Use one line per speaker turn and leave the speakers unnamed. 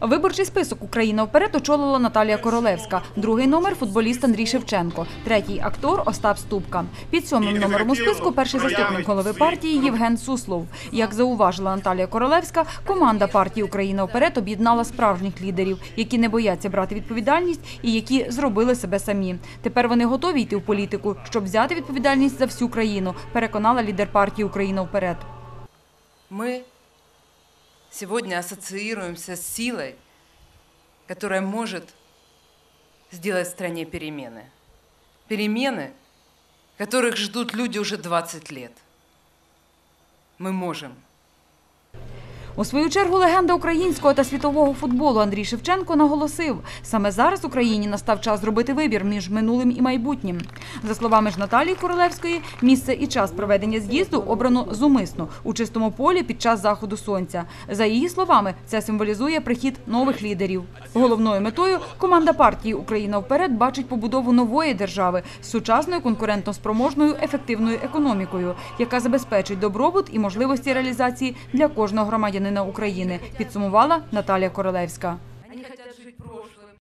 Виборчий список Україна вперед очолила Наталія Королевська. Другий номер футболіст Андрій Шевченко. Третій актор Остап Ступка. Під сьомим номером у списку перший заступник голови партії Євген Суслов. Як зауважила Наталія Королевська, команда партії Україна вперед об'єднала справжніх лідерів, які не бояться брати відповідальність і які зробили себе самі. Тепер вони готові йти в політику, щоб взяти відповідальність за всю країну. Переконала лідер партії Україна вперед.
Мы сегодня ассоциируемся с силой, которая может сделать в стране перемены. Перемены, которых ждут люди уже 20 лет. Мы можем.
У свою чергу легенда українського та світового футболу Андрій Шевченко наголосив, саме зараз Україні настав час зробити вибір між минулим і майбутнім. За словами ж Наталії Королевської, місце і час проведення з'їзду обрано зумисно у чистому полі під час заходу сонця. За її словами, це символізує прихід нових лідерів. Головною метою команда партії Україна вперед бачить побудову нової держави з сучасною конкурентноспроможною ефективною економікою, яка забезпечить добробут і можливості реалізації для кожного громадянина України. Підсумувала Наталія Королевська.